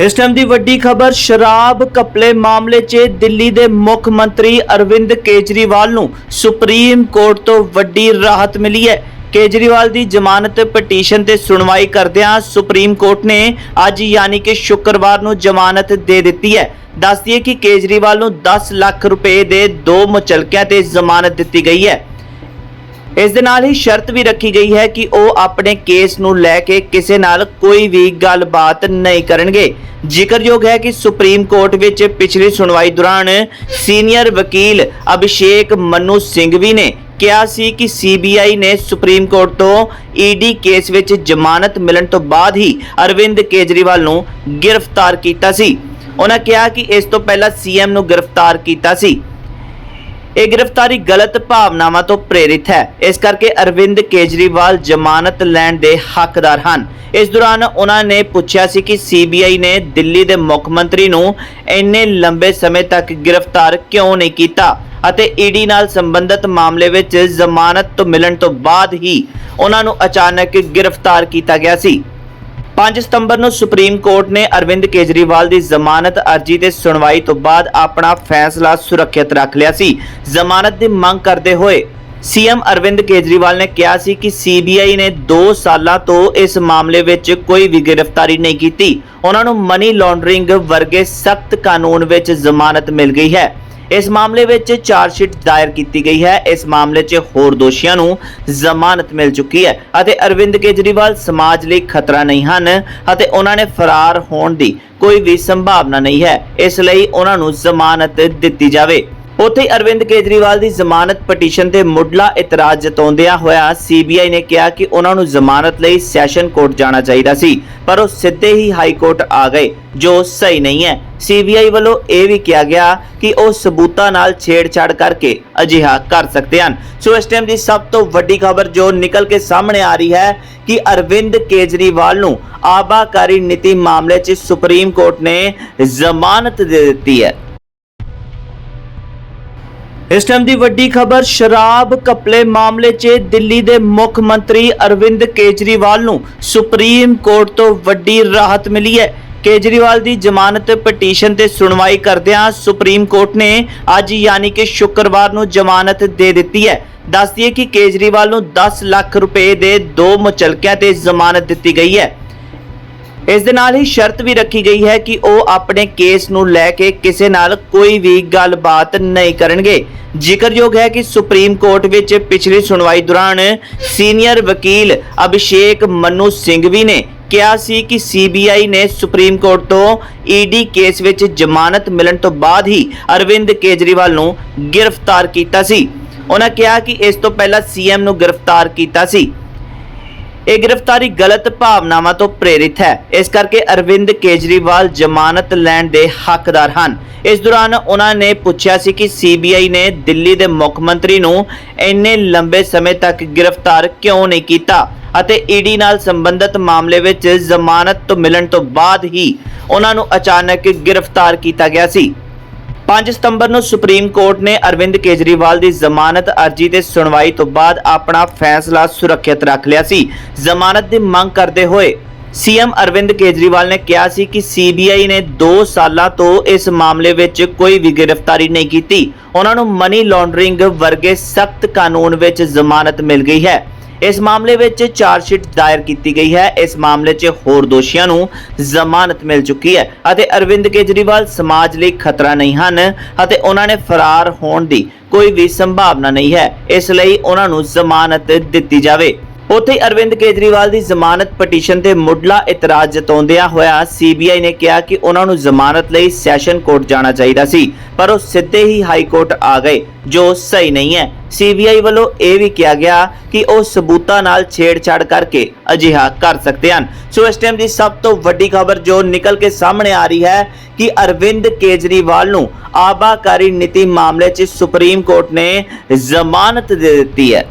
ਇਸ ਟਾਈਮ ਦੀ ਵੱਡੀ ਖਬਰ, ਸ਼ਰਾਬ ਕਪਲੇ ਮਾਮਲੇ 'ਚ ਦਿੱਲੀ ਦੇ ਮੁੱਖ ਮੰਤਰੀ ਅਰਵਿੰਦ ਕੇਜਰੀਵਾਲ ਨੂੰ ਸੁਪਰੀਮ ਕੋਰਟ ਤੋਂ ਵੱਡੀ ਰਾਹਤ ਮਿਲੀ ਹੈ। ਕੇਜਰੀਵਾਲ ਦੀ ਜ਼ਮਾਨਤ ਪਟੀਸ਼ਨ ਤੇ ਸੁਣਵਾਈ ਕਰਦਿਆਂ ਸੁਪਰੀਮ ਕੋਰਟ ਨੇ ਅੱਜ ਯਾਨੀ ਕਿ ਸ਼ੁੱਕਰਵਾਰ ਨੂੰ ਜ਼ਮਾਨਤ ਦੇ ਦਿੱਤੀ ਹੈ। ਦੱਸਦੀਏ ਕਿ ਕੇਜਰੀਵਾਲ ਨੂੰ 10 ਲੱਖ ਰੁਪਏ ਦੇ ਦੋ ਮੁਚਲਕਿਆਂ ਤੇ ਜ਼ਮਾਨਤ ਦਿੱਤੀ ਗਈ ਹੈ। ਇਸ ਦੇ ਨਾਲ ਹੀ ਸ਼ਰਤ ਵੀ ਰੱਖੀ ਗਈ ਹੈ ਕਿ ਉਹ ਆਪਣੇ ਕੇਸ ਨੂੰ ਲੈ ਕੇ ਕਿਸੇ ਨਾਲ ਕੋਈ ਵੀ ਗੱਲਬਾਤ ਨਹੀਂ ਕਰਨਗੇ। ਜ਼ਿਕਰਯੋਗ ਹੈ ਕਿ ਸੁਪਰੀਮ ਕੋਰਟ ਵਿੱਚ ਪਿਛਲੀ ਸੁਣਵਾਈ ਦੌਰਾਨ ਸੀਨੀਅਰ ਵਕੀਲ ਅਭਿਸ਼ੇਕ ਮਨੂ ਸਿੰਘਵੀ ਨੇ ਕਿਹਾ ਸੀ ਕਿ ਸੀਬੀਆਈ ਨੇ ਸੁਪਰੀਮ ਕੋਰਟ ਤੋਂ ਈਡੀ ਕੇਸ ਵਿੱਚ ਜ਼ਮਾਨਤ ਮਿਲਣ ਤੋਂ ਬਾਅਦ ਹੀ ਅਰਵਿੰਦ ਕੇਜਰੀਵਾਲ ਨੂੰ ਗ੍ਰਿਫਤਾਰ ਕੀਤਾ ਸੀ। ਉਹਨਾਂ ਕਿਹਾ ਕਿ ਇਸ ਤੋਂ ਪਹਿਲਾਂ ਸੀਐਮ ਨੂੰ ਗ੍ਰਿਫਤਾਰ ਕੀਤਾ ਸੀ। ਇਹ ਗ੍ਰਿਫਤਾਰੀ ਗਲਤ ਭਾਵਨਾਵਾਂ ਤੋਂ ਪ੍ਰੇਰਿਤ ਹੈ। ਇਸ ਕਰਕੇ ਅਰਵਿੰਦ ਕੇਜਰੀਵਾਲ ਜ਼ਮਾਨਤ ਲੈਣ ਦੇ ਹੱਕਦਾਰ ਹਨ। ਇਸ ਦੌਰਾਨ ਉਹਨਾਂ ਨੇ ਪੁੱਛਿਆ ਸੀ ਕਿ ਸੀਬੀਆਈ ਨੇ ਦਿੱਲੀ ਦੇ ਮੁੱਖ ਮੰਤਰੀ ਨੂੰ ਇੰਨੇ ਲੰਬੇ ਸਮੇਂ ਤੱਕ ਗ੍ਰਿਫਤਾਰ ਕਿਉਂ ਨਹੀਂ ਕੀਤਾ ਅਤੇ ਈਡੀ ਨਾਲ ਸੰਬੰਧਿਤ ਮਾਮਲੇ ਵਿੱਚ ਜ਼ਮਾਨਤ ਤੋਂ ਮਿਲਣ ਤੋਂ ਬਾਅਦ ਹੀ ਉਹਨਾਂ ਨੂੰ ਅਚਾਨਕ ਗ੍ਰਿਫਤਾਰ ਕੀਤਾ ਗਿਆ ਸੀ। 5 ਸਤੰਬਰ ਨੂੰ ਸੁਪਰੀਮ ਕੋਰਟ ਨੇ ਅਰਵਿੰਦ ਕੇਜਰੀਵਾਲ ਦੀ ਜ਼ਮਾਨਤ ਅਰਜ਼ੀ ਤੇ ਸੁਣਵਾਈ ਤੋਂ ਬਾਅਦ ਆਪਣਾ ਫੈਸਲਾ ਸੁਰੱਖਿਅਤ ਰੱਖ ਲਿਆ ਸੀ। ਜ਼ਮਾਨਤ ਦੀ ਮੰਗ ਕਰਦੇ ਹੋਏ ਸੀਐਮ ਅਰਵਿੰਦ ਕੇਜਰੀਵਾਲ ਨੇ ਕਿਹਾ ਸੀ ਕਿ ਸੀਬੀਆਈ ਨੇ 2 ਸਾਲਾਂ ਤੋਂ ਇਸ ਮਾਮਲੇ ਵਿੱਚ ਕੋਈ ਵੀ ਗ੍ਰਿਫਤਾਰੀ ਨਹੀਂ ਕੀਤੀ। ਉਹਨਾਂ ਨੂੰ ਮਨੀ ਲਾਂਡਰਿੰਗ ਵਰਗੇ ਸਖਤ ਕਾਨੂੰਨ ਵਿੱਚ ਜ਼ਮਾਨਤ ਮਿਲ ਗਈ ਹੈ। ਇਸ ਮਾਮਲੇ ਵਿੱਚ ਚਾਰਜਸ਼ੀਟ ਦਾਇਰ ਕੀਤੀ ਗਈ ਹੈ। ਇਸ ਮਾਮਲੇ 'ਚ ਹੋਰ ਦੋਸ਼ੀਆਂ ਨੂੰ ਜ਼ਮਾਨਤ ਮਿਲ ਚੁੱਕੀ ਹੈ ਅਤੇ ਅਰਵਿੰਦ ਕੇਜਰੀਵਾਲ ਸਮਾਜ ਲਈ ਖਤਰਾ ਨਹੀਂ ਹਨ ਅਤੇ ਉਹਨਾਂ ਨੇ ਫਰਾਰ ਹੋਣ ਦੀ ਕੋਈ ਵੀ ਸੰਭਾਵਨਾ ਨਹੀਂ ਹੈ। ਇਸ ਲਈ ਉਹਨਾਂ ਨੂੰ ਜ਼ਮਾਨਤ ਦਿੱਤੀ ਜਾਵੇ। ਉੱਥੇ ਅਰਵਿੰਦ ਕੇਜਰੀਵਾਲ ਦੀ ਜ਼ਮਾਨਤ ਪਟੀਸ਼ਨ ਤੇ ਮੁੱਢਲਾ ਇਤਰਾਜ਼ ਜਤਾਉਂਦਿਆਂ ਹੋਇਆ ਸੀਬੀਆਈ ਨੇ ਕਿਹਾ ਕਿ ਉਹਨਾਂ ਨੂੰ ਜ਼ਮਾਨਤ ਲਈ ਸੈਸ਼ਨ ਕੋਰਟ ਜਾਣਾ ਚਾਹੀਦਾ ਸੀ, ਪਰ ਉਹ ਸਿੱਧੇ ਹੀ ਹਾਈ ਕੋਰਟ ਆ ਗਏ, ਜੋ ਸਹੀ ਨਹੀਂ ਹੈ। ਸੀਬੀਆਈ ਵੱਲੋਂ ਇਹ ਵੀ ਕਿਹਾ ਗਿਆ ਕਿ ਉਹ ਸਬੂਤਾਂ ਨਾਲ ਛੇੜਛਾੜ ਕਰਕੇ ਅਜਿਹਾ ਕਰ ਸਕਦੇ ਹਨ। ਸੋ ਇਸ ਟਾਈਮ ਦੀ ਸਭ ਤੋਂ ਵੱਡੀ ਖਬਰ ਜੋ ਨਿਕਲ ਕੇ ਸਾਹਮਣੇ ਆ ਰਹੀ ਹੈ ਕਿ ਅਰਵਿੰਦ ਕੇਜਰੀਵਾਲ ਨੂੰ ਆਬਾਕਾਰੀ ਨੀਤੀ ਮਾਮਲੇ 'ਚ ਸੁਪਰੀਮ ਕੋਰਟ ਨੇ ਜ਼ਮਾਨਤ ਦੇ ਦਿੱਤੀ ਹੈ। ਇਸ ਟਾਈਮ ਦੀ ਵੱਡੀ ਖਬਰ, ਸ਼ਰਾਬ ਕਪਲੇ ਮਾਮਲੇ 'ਚ ਦਿੱਲੀ ਦੇ ਮੁੱਖ ਮੰਤਰੀ ਅਰਵਿੰਦ ਕੇਜਰੀਵਾਲ ਨੂੰ ਸੁਪਰੀਮ ਕੋਰਟ ਤੋਂ ਵੱਡੀ ਰਾਹਤ ਮਿਲੀ ਹੈ। ਕੇਜਰੀਵਾਲ ਦੀ ਜ਼ਮਾਨਤ ਪਟੀਸ਼ਨ ਤੇ ਸੁਣਵਾਈ ਕਰਦਿਆਂ ਸੁਪਰੀਮ ਕੋਰਟ ਨੇ ਅੱਜ ਯਾਨੀ ਕਿ ਸ਼ੁੱਕਰਵਾਰ ਨੂੰ ਜ਼ਮਾਨਤ ਦੇ ਦਿੱਤੀ ਹੈ। ਦੱਸਦੀਏ ਕਿ ਕੇਜਰੀਵਾਲ ਨੂੰ 10 ਲੱਖ ਰੁਪਏ ਦੇ ਦੋ ਮੁਚਲਕਿਆਂ ਤੇ ਜ਼ਮਾਨਤ ਦਿੱਤੀ ਗਈ ਹੈ। ਇਸ ਦੇ ਨਾਲ ਹੀ ਸ਼ਰਤ ਵੀ ਰੱਖੀ ਗਈ ਹੈ ਕਿ ਉਹ ਆਪਣੇ ਕੇਸ ਨੂੰ ਲੈ ਕੇ ਕਿਸੇ ਨਾਲ ਕੋਈ ਵੀ ਗੱਲਬਾਤ ਨਹੀਂ ਕਰਨਗੇ। ਜ਼ਿਕਰਯੋਗ ਹੈ ਕਿ ਸੁਪਰੀਮ ਕੋਰਟ ਵਿੱਚ ਪਿਛਲੀ ਸੁਣਵਾਈ ਦੌਰਾਨ ਸੀਨੀਅਰ ਵਕੀਲ ਅਭਿਸ਼ੇਕ ਮਨੂ ਸਿੰਘ ਵੀ ਨੇ ਕਿਹਾ ਸੀ ਕਿ ਸੀਬੀਆਈ ਨੇ ਸੁਪਰੀਮ ਕੋਰਟ ਤੋਂ ਈਡੀ ਕੇਸ ਵਿੱਚ ਜ਼ਮਾਨਤ ਮਿਲਣ ਤੋਂ ਬਾਅਦ ਹੀ ਅਰਵਿੰਦ ਕੇਜਰੀਵਾਲ ਨੂੰ ਗ੍ਰਿਫਤਾਰ ਕੀਤਾ ਸੀ। ਉਹਨਾਂ ਕਿਹਾ ਕਿ ਇਸ ਤੋਂ ਪਹਿਲਾਂ ਸੀਐਮ ਨੂੰ ਗ੍ਰਿਫਤਾਰ ਕੀਤਾ ਸੀ। ਇਹ ਗ੍ਰਿਫਤਾਰੀ ਗਲਤ ਭਾਵਨਾਵਾਂ ਤੋਂ ਪ੍ਰੇਰਿਤ ਹੈ। ਇਸ ਕਰਕੇ ਅਰਵਿੰਦ ਕੇਜਰੀਵਾਲ ਜ਼ਮਾਨਤ ਲੈਣ ਦੇ ਹੱਕਦਾਰ ਹਨ। ਇਸ ਦੌਰਾਨ ਉਹਨਾਂ ਨੇ ਪੁੱਛਿਆ ਸੀ ਕਿ ਸੀਬੀਆਈ ਨੇ ਦਿੱਲੀ ਦੇ ਮੁੱਖ ਮੰਤਰੀ ਨੂੰ ਇੰਨੇ ਲੰਬੇ ਸਮੇਂ ਤੱਕ ਗ੍ਰਿਫਤਾਰ ਕਿਉਂ ਨਹੀਂ ਕੀਤਾ ਅਤੇ ਈਡੀ ਨਾਲ ਸੰਬੰਧਿਤ ਮਾਮਲੇ ਵਿੱਚ ਜ਼ਮਾਨਤ ਤੋਂ ਮਿਲਣ ਤੋਂ ਬਾਅਦ ਹੀ ਉਹਨਾਂ ਨੂੰ ਅਚਾਨਕ ਗ੍ਰਿਫਤਾਰ ਕੀਤਾ ਗਿਆ ਸੀ। 5 ਸਤੰਬਰ ਨੂੰ ਸੁਪਰੀਮ ਕੋਰਟ ਨੇ ਅਰਵਿੰਦ ਕੇਜਰੀਵਾਲ ਦੀ ਜ਼ਮਾਨਤ ਅਰਜ਼ੀ ਤੇ ਸੁਣਵਾਈ ਤੋਂ ਬਾਅਦ ਆਪਣਾ ਫੈਸਲਾ ਸੁਰੱਖਿਅਤ ਰੱਖ ਲਿਆ ਸੀ। ਜ਼ਮਾਨਤ ਦੀ ਮੰਗ ਕਰਦੇ ਹੋਏ ਸੀਐਮ ਅਰਵਿੰਦ ਕੇਜਰੀਵਾਲ ਨੇ ਕਿਹਾ ਸੀ ਕਿ ਸੀਬੀਆਈ ਨੇ 2 ਸਾਲਾਂ ਤੋਂ ਇਸ ਮਾਮਲੇ ਵਿੱਚ ਕੋਈ ਵੀ ਗ੍ਰਿਫਤਾਰੀ ਨਹੀਂ ਕੀਤੀ। ਉਹਨਾਂ ਨੂੰ ਮਨੀ ਲਾਂਡਰਿੰਗ ਵਰਗੇ ਸਖਤ ਕਾਨੂੰਨ ਵਿੱਚ ਜ਼ਮਾਨਤ ਮਿਲ ਗਈ ਹੈ। ਇਸ ਮਾਮਲੇ ਵਿੱਚ ਚਾਰਜਸ਼ੀਟ ਦਾਇਰ ਕੀਤੀ ਗਈ ਹੈ। ਇਸ ਮਾਮਲੇ 'ਚ ਹੋਰ ਦੋਸ਼ੀਆਂ ਨੂੰ ਜ਼ਮਾਨਤ ਮਿਲ ਚੁੱਕੀ ਹੈ ਅਤੇ ਅਰਵਿੰਦ ਕੇਜਰੀਵਾਲ ਸਮਾਜ ਲਈ ਖਤਰਾ ਨਹੀਂ ਹਨ ਅਤੇ ਉਹਨਾਂ ਨੇ ਫਰਾਰ ਹੋਣ ਦੀ ਕੋਈ ਵੀ ਸੰਭਾਵਨਾ ਨਹੀਂ ਹੈ। ਇਸ ਲਈ ਉਹਨਾਂ ਨੂੰ ਜ਼ਮਾਨਤ ਦਿੱਤੀ ਜਾਵੇ। ਉੱਥੇ ਅਰਵਿੰਦ ਕੇਜਰੀਵਾਲ ਦੀ ਜ਼ਮਾਨਤ ਪਟੀਸ਼ਨ ਤੇ ਮੁੱਢਲਾ ਇਤਰਾਜ਼ ਜਤਾਉਂਦਿਆਂ ਹੋਇਆ ਸੀਬੀਆਈ ਨੇ ਕਿਹਾ ਕਿ ਉਹਨਾਂ ਨੂੰ ਜ਼ਮਾਨਤ ਲਈ ਸੈਸ਼ਨ ਕੋਰਟ ਜਾਣਾ ਚਾਹੀਦਾ ਸੀ, ਪਰ ਉਹ ਸਿੱਧੇ ਹੀ ਹਾਈ ਕੋਰਟ ਆ ਗਏ, ਜੋ ਸਹੀ ਨਹੀਂ ਹੈ। ਸੀਬੀਆਈ ਵੱਲੋਂ ਇਹ ਵੀ ਕਿਹਾ ਗਿਆ ਕਿ ਉਹ ਸਬੂਤਾਂ ਨਾਲ ਛੇੜਛਾੜ ਕਰਕੇ ਅਜਿਹਾ ਕਰ ਸਕਦੇ ਹਨ। ਸੋ ਇਸ ਟਾਈਮ ਦੀ ਸਭ ਤੋਂ ਵੱਡੀ ਖਬਰ ਜੋ ਨਿਕਲ ਕੇ ਸਾਹਮਣੇ ਆ ਰਹੀ ਹੈ ਕਿ ਅਰਵਿੰਦ ਕੇਜਰੀਵਾਲ ਨੂੰ ਆਬਾਕਾਰੀ ਨੀਤੀ ਮਾਮਲੇ 'ਚ ਸੁਪਰੀਮ ਕੋਰਟ ਨੇ ਜ਼ਮਾਨਤ ਦੇ ਦਿੱਤੀ ਹੈ।